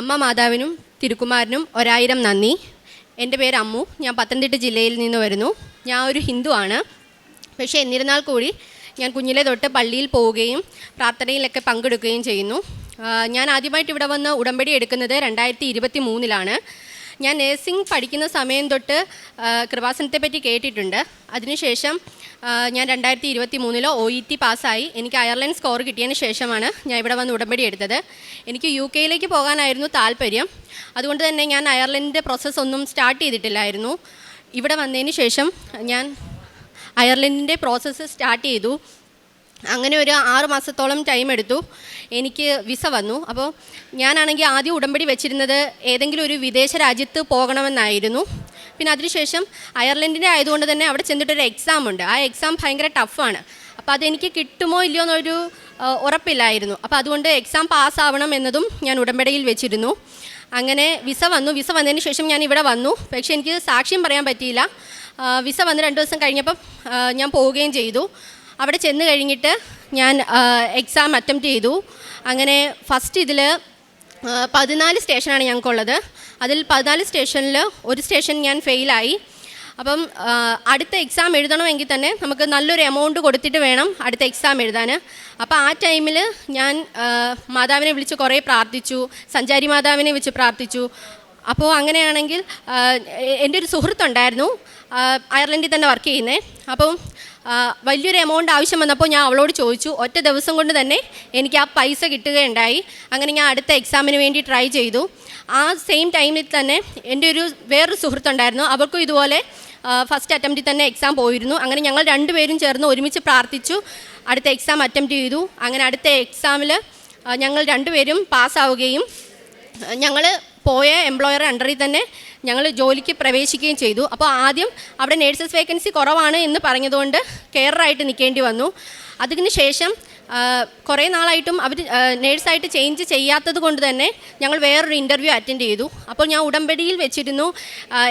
അമ്മ മാതാവിനും തിരുക്കുമാരനും ഒരായിരം നന്ദി. എന്റെ പേര് അമ്മു. ഞാൻ പത്തനംതിട്ട ജില്ലയിൽ നിന്ന് വരുന്നു. ഞാൻ ഒരു ഹിന്ദു ആണ്. പക്ഷേ എന്നിരുന്നാൽ കൂടി ഞാൻ കുഞ്ഞിലെ തൊട്ട് പള്ളിയിൽ പോവുകയും പ്രാർത്ഥനയിലൊക്കെ പങ്കെടുക്കുകയും ചെയ്യുന്നു. ഞാൻ ആദ്യമായിട്ട് ഇവിടെ വന്ന് ഉടമ്പടി എടുക്കുന്നത് രണ്ടായിരത്തി ഇരുപത്തി മൂന്നിലാണ്. ഞാൻ നേഴ്സിംഗ് പഠിക്കുന്ന സമയം തൊട്ട് കൃപാസനത്തെ പറ്റി കേട്ടിട്ടുണ്ട്. അതിനുശേഷം ഞാൻ രണ്ടായിരത്തി ഇരുപത്തി മൂന്നിലോ ഒ ഇ ടി പാസ്സായി. എനിക്ക് അയർലൻഡ് സ്കോർ കിട്ടിയതിന് ശേഷമാണ് ഞാൻ ഇവിടെ വന്ന് ഉടമ്പടി എടുത്തത്. എനിക്ക് യു കെയിലേക്ക് പോകാനായിരുന്നു താല്പര്യം. അതുകൊണ്ട് തന്നെ ഞാൻ അയർലൻഡിന്റെ പ്രോസസ്സ് ഒന്നും സ്റ്റാർട്ട് ചെയ്തിട്ടില്ലായിരുന്നു. ഇവിടെ വന്നതിന് ശേഷം ഞാൻ അയർലൻഡിന്റെ പ്രോസസ്സ് സ്റ്റാർട്ട് ചെയ്തു. അങ്ങനെ ഒരു ആറ് മാസത്തോളം ടൈം എടുത്തു. എനിക്ക് വിസ വന്നു. അപ്പോൾ ഞാനാണെങ്കിൽ ആദ്യം ഉടമ്പടി വെച്ചിരുന്നത് ഏതെങ്കിലും ഒരു വിദേശ രാജ്യത്ത് പോകണമെന്നായിരുന്നു. പിന്നെ അതിനുശേഷം അയർലൻഡിന്റെ ആയതുകൊണ്ട് തന്നെ അവിടെ ചെന്നിട്ടൊരു എക്സാം ഉണ്ട്. ആ എക്സാം ഭയങ്കര ടഫാണ് അപ്പോൾ അതെനിക്ക് കിട്ടുമോ ഇല്ലയോ എന്നൊരു ഉറപ്പില്ലായിരുന്നു. അപ്പോൾ അതുകൊണ്ട് എക്സാം പാസ്സാവണം എന്നതും ഞാൻ ഉടമ്പടിയിൽ വെച്ചിരുന്നു. അങ്ങനെ വിസ വന്നു. വിസ വന്നതിന് ശേഷം ഞാൻ ഇവിടെ വന്നു. പക്ഷേ എനിക്ക് സാക്ഷ്യം പറയാൻ പറ്റിയില്ല. വിസ വന്ന് രണ്ട് ദിവസം കഴിഞ്ഞപ്പം ഞാൻ പോവുകയും ചെയ്തു. അവിടെ ചെന്ന് കഴിഞ്ഞിട്ട് ഞാൻ എക്സാം അറ്റംപ്റ്റ് ചെയ്തു. അങ്ങനെ ഫസ്റ്റ് ഇതിൽ പതിനാല് സ്റ്റേഷനാണ് ഞങ്ങൾക്കുള്ളത്. അതിൽ പതിനാല് സ്റ്റേഷനിൽ ഒരു സ്റ്റേഷൻ ഞാൻ ഫെയിലായി. അപ്പം അടുത്ത എക്സാം എഴുതണമെങ്കിൽ തന്നെ നമുക്ക് നല്ലൊരു എമൗണ്ട് കൊടുത്തിട്ട് വേണം അടുത്ത എക്സാം എഴുതാൻ അപ്പോൾ ആ ടൈമിൽ ഞാൻ മാതാവിനെ വിളിച്ച് കുറേ പ്രാർത്ഥിച്ചു സഞ്ചാരി മാതാവിനെ വെച്ച് പ്രാർത്ഥിച്ചു. അപ്പോൾ അങ്ങനെയാണെങ്കിൽ എന്റെ ഒരു സുഹൃത്തുണ്ടായിരുന്നു അയർലൻഡിൽ തന്നെ വർക്ക് ചെയ്യുന്നത് അപ്പം വലിയൊരു എമൗണ്ട് ആവശ്യം വന്നപ്പോൾ ഞാൻ അവളോട് ചോദിച്ചു ഒറ്റ ദിവസം കൊണ്ട് തന്നെ എനിക്ക് ആ പൈസ കിട്ടുകയുണ്ടായി. അങ്ങനെ ഞാൻ അടുത്ത എക്സാമിന് വേണ്ടി ട്രൈ ചെയ്തു. ആ സെയിം ടൈമിൽ തന്നെ എന്റെ ഒരു വേറൊരു സുഹൃത്തുണ്ടായിരുന്നു. അവർക്കും ഇതുപോലെ ഫസ്റ്റ് അറ്റംപ്റ്റിൽ തന്നെ എക്സാം പോയിരുന്നു. അങ്ങനെ ഞങ്ങൾ രണ്ടുപേരും ചേർന്ന് ഒരുമിച്ച് പ്രാർത്ഥിച്ചു. അടുത്ത എക്സാം അറ്റംപ്റ്റ് ചെയ്തു. അങ്ങനെ അടുത്ത എക്സാമിൽ ഞങ്ങൾ രണ്ടുപേരും പാസ്സാവുകയും ഞങ്ങൾ പോയ എംപ്ലോയർ അണ്ടറിൽ തന്നെ ഞങ്ങൾ ജോലിക്ക് പ്രവേശിക്കുകയും ചെയ്തു. അപ്പോൾ ആദ്യം അവിടെ നേഴ്സസ് വേക്കൻസി കുറവാണ് എന്ന് പറഞ്ഞതുകൊണ്ട് കെയറായിട്ട് നിൽക്കേണ്ടി വന്നു. അതിന് ശേഷം കുറേ നാളായിട്ടും അവർ നേഴ്സായിട്ട് ചേഞ്ച് ചെയ്യാത്തത് കൊണ്ട് തന്നെ ഞങ്ങൾ വേറൊരു ഇന്റർവ്യൂ അറ്റൻഡ് ചെയ്തു. അപ്പോൾ ഞാൻ ഉടമ്പടിയിൽ വെച്ചിരുന്നു.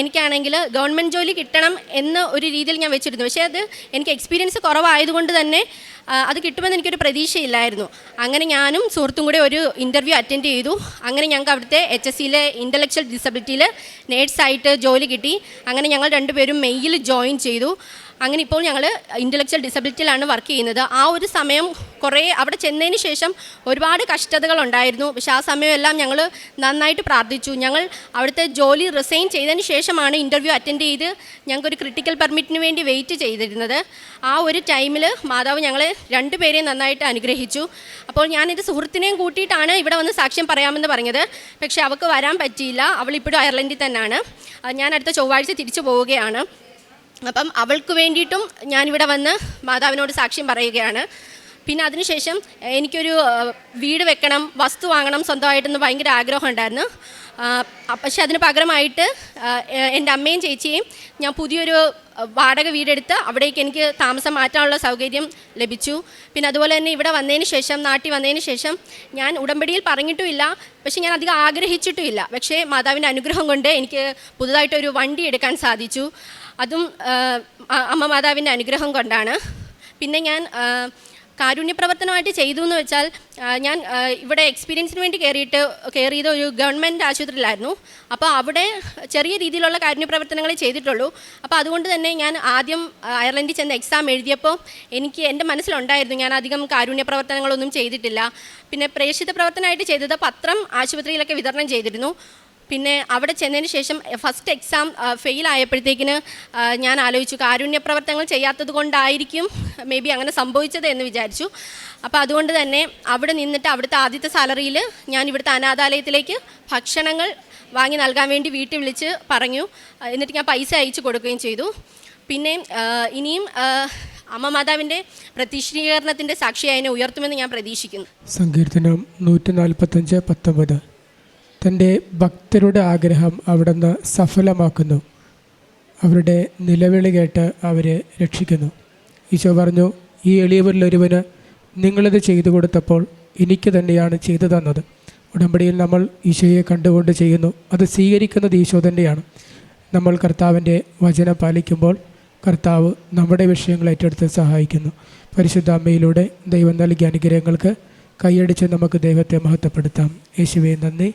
എനിക്കാണെങ്കിൽ ഗവൺമെന്റ് ജോലി കിട്ടണം എന്ന ഒരു രീതിയിൽ ഞാൻ വെച്ചിരുന്നു. പക്ഷേ അത് എനിക്ക് എക്സ്പീരിയൻസ് കുറവായതുകൊണ്ട് തന്നെ അത് കിട്ടുമെന്ന് എനിക്കൊരു പ്രതീക്ഷയില്ലായിരുന്നു. അങ്ങനെ ഞാനും സുഹൃത്തും കൂടെ ഒരു ഇന്റർവ്യൂ അറ്റൻഡ് ചെയ്തു. അങ്ങനെ ഞങ്ങൾക്ക് അവിടുത്തെ എച്ച് എസ് സിയിലെ ഇന്റലക്ച്വൽ ഡിസബിലിറ്റിയിൽ നേഴ്സായിട്ട് ജോലി കിട്ടി. അങ്ങനെ ഞങ്ങൾ രണ്ടുപേരും മെയ്യിൽ ജോയിൻ ചെയ്തു. അങ്ങനെ ഇപ്പോൾ ഞങ്ങൾ ഇന്റലക്ച്വൽ ഡിസബിലിറ്റിയിലാണ് വർക്ക് ചെയ്യുന്നത്. ആ ഒരു സമയം കുറേ അവിടെ ചെന്നതിന് ശേഷം ഒരുപാട് കഷ്ടതകളുണ്ടായിരുന്നു പക്ഷേ ആ സമയമെല്ലാം ഞങ്ങൾ നന്നായിട്ട് പ്രാർത്ഥിച്ചു. ഞങ്ങൾ അവിടുത്തെ ജോലി റിസൈൻ ചെയ്തതിന് ശേഷമാണ് ഇന്റർവ്യൂ അറ്റൻഡ് ചെയ്ത് ഞങ്ങൾക്കൊരു ക്രിട്ടിക്കൽ പെർമിറ്റിന് വേണ്ടി വെയിറ്റ് ചെയ്തിരുന്നത്. ആ ഒരു ടൈമിൽ മാതാവ് ഞങ്ങളെ രണ്ടുപേരെയും നന്നായിട്ട് അനുഗ്രഹിച്ചു. അപ്പോൾ ഞാൻ എന്റെ സുഹൃത്തിനെയും കൂട്ടിയിട്ടാണ് ഇവിടെ വന്ന് സാക്ഷ്യം പറയാമെന്ന് പറഞ്ഞത്. പക്ഷേ അവൾക്ക് വരാൻ പറ്റിയില്ല. അവളിപ്പോഴും അയർലൻഡിൽ തന്നെയാണ്. ഞാൻ അടുത്ത ചൊവ്വാഴ്ച തിരിച്ചു പോവുകയാണ്. അപ്പം അവൾക്ക് വേണ്ടിയിട്ടും ഞാനിവിടെ വന്ന് മാതാവിനോട് സാക്ഷ്യം പറയുകയാണ്. പിന്നെ അതിനുശേഷം എനിക്കൊരു വീട് വെക്കണം വസ്തു വാങ്ങണം സ്വന്തമായിട്ടൊന്ന് ഭയങ്കര ആഗ്രഹം ഉണ്ടായിരുന്നു. പക്ഷെ അതിന് പകരമായിട്ട് എന്റെ അമ്മയും ചേച്ചിയും ഞാൻ പുതിയൊരു വാടക വീടെടുത്ത് അവിടേക്ക് എനിക്ക് താമസം മാറ്റാനുള്ള സൗകര്യം ലഭിച്ചു. പിന്നെ അതുപോലെ തന്നെ ഇവിടെ വന്നതിന് ശേഷം നാട്ടിൽ വന്നതിന് ശേഷം ഞാൻ ഉടമ്പടിയിൽ പറഞ്ഞിട്ടുമില്ല. പക്ഷെ ഞാൻ അധികം ആഗ്രഹിച്ചിട്ടുമില്ല. പക്ഷേ മാതാവിന്റെ അനുഗ്രഹം കൊണ്ട് എനിക്ക് പുതുതായിട്ടൊരു വണ്ടി എടുക്കാൻ സാധിച്ചു. അതും അമ്മ മാതാവിന്റെ അനുഗ്രഹം കൊണ്ടാണ്. പിന്നെ ഞാൻ ആ, കാരുണ്യ പ്രവർത്തനമായിട്ട് ചെയ്തു എന്ന് വെച്ചാൽ ഞാൻ ഇവിടെ എക്സ്പീരിയൻസിന് വേണ്ടി കയറിയിട്ട് കയറിയത് ഒരു ഗവൺമെന്റ് ആശുപത്രിയിലായിരുന്നു. അപ്പോൾ അവിടെ ചെറിയ രീതിയിലുള്ള കാരുണ്യ പ്രവർത്തനങ്ങളെ ചെയ്തിട്ടുള്ളൂ. അപ്പോൾ അതുകൊണ്ട് തന്നെ ഞാൻ ആദ്യം അയർലൻഡിൽ ചെന്ന് എക്സാം എഴുതിയപ്പോൾ എനിക്ക് എന്റെ മനസ്സിലുണ്ടായിരുന്നു ഞാൻ അധികം കാരുണ്യ പ്രവർത്തനങ്ങളൊന്നും ചെയ്തിട്ടില്ല. പിന്നെ പ്രേക്ഷിത പ്രവർത്തനമായിട്ട് ചെയ്തത് പത്രം ആശുപത്രിയിലൊക്കെ വിതരണം ചെയ്തിരുന്നു. പിന്നെ അവിടെ ചെന്നതിന് ശേഷം ഫസ്റ്റ് എക്സാം ഫെയിൽ ആയപ്പോഴത്തേക്കിന് ഞാൻ ആലോചിച്ചു കാരുണ്യ പ്രവർത്തനങ്ങൾ ചെയ്യാത്തത് കൊണ്ടായിരിക്കും മേ ബി അങ്ങനെ സംഭവിച്ചത് എന്ന് വിചാരിച്ചു. അപ്പോൾ അതുകൊണ്ട് തന്നെ അവിടെ നിന്നിട്ട് അവിടുത്തെ ആദ്യത്തെ സാലറിയിൽ ഞാൻ ഇവിടുത്തെ അനാഥാലയത്തിലേക്ക് ഭക്ഷണങ്ങൾ വാങ്ങി നൽകാൻ വേണ്ടി വീട്ടിൽ വിളിച്ച് പറഞ്ഞു എന്നിട്ട് ഞാൻ പൈസ അയച്ചു കൊടുക്കുകയും ചെയ്തു. പിന്നെ ഇനിയും അമ്മ മാതാവിന്റെ പ്രത്യക്ഷീകരണത്തിന്റെ സാക്ഷിയായി എന്നെ ഉയർത്തുമെന്ന് ഞാൻ പ്രതീക്ഷിക്കുന്നു. സങ്കീർത്തനം നൂറ്റി നാൽപ്പത്തഞ്ച് പത്തൊമ്പത്. തന്റെ ഭക്തരുടെ ആഗ്രഹം അവിടുന്ന് സഫലമാക്കുന്നു. അവരുടെ നിലവിളി കേട്ട് അവരെ രക്ഷിക്കുന്നു. ഈശോ പറഞ്ഞു ഈ എളിയവരിലൊരുവന് നിങ്ങളിത് ചെയ്തു കൊടുത്തപ്പോൾ എനിക്ക് തന്നെയാണ് ചെയ്തു തന്നത്. ഉടമ്പടിയിൽ നമ്മൾ ഈശോയെ കണ്ടുകൊണ്ട് ചെയ്യുന്നു. അത് സ്വീകരിക്കുന്നത് ഈശോ തന്നെയാണ്. നമ്മൾ കർത്താവിന്റെ വചനം പാലിക്കുമ്പോൾ കർത്താവ് നമ്മുടെ വിഷയങ്ങൾ ഏറ്റെടുത്ത് സഹായിക്കുന്നു. പരിശുദ്ധ അമ്മയിലൂടെ ദൈവം നൽകിയ അനുഗ്രഹങ്ങൾക്ക് കൈയടിച്ച് നമുക്ക് ദൈവത്തെ മഹത്വപ്പെടുത്താം. യേശുവെ നന്ദി.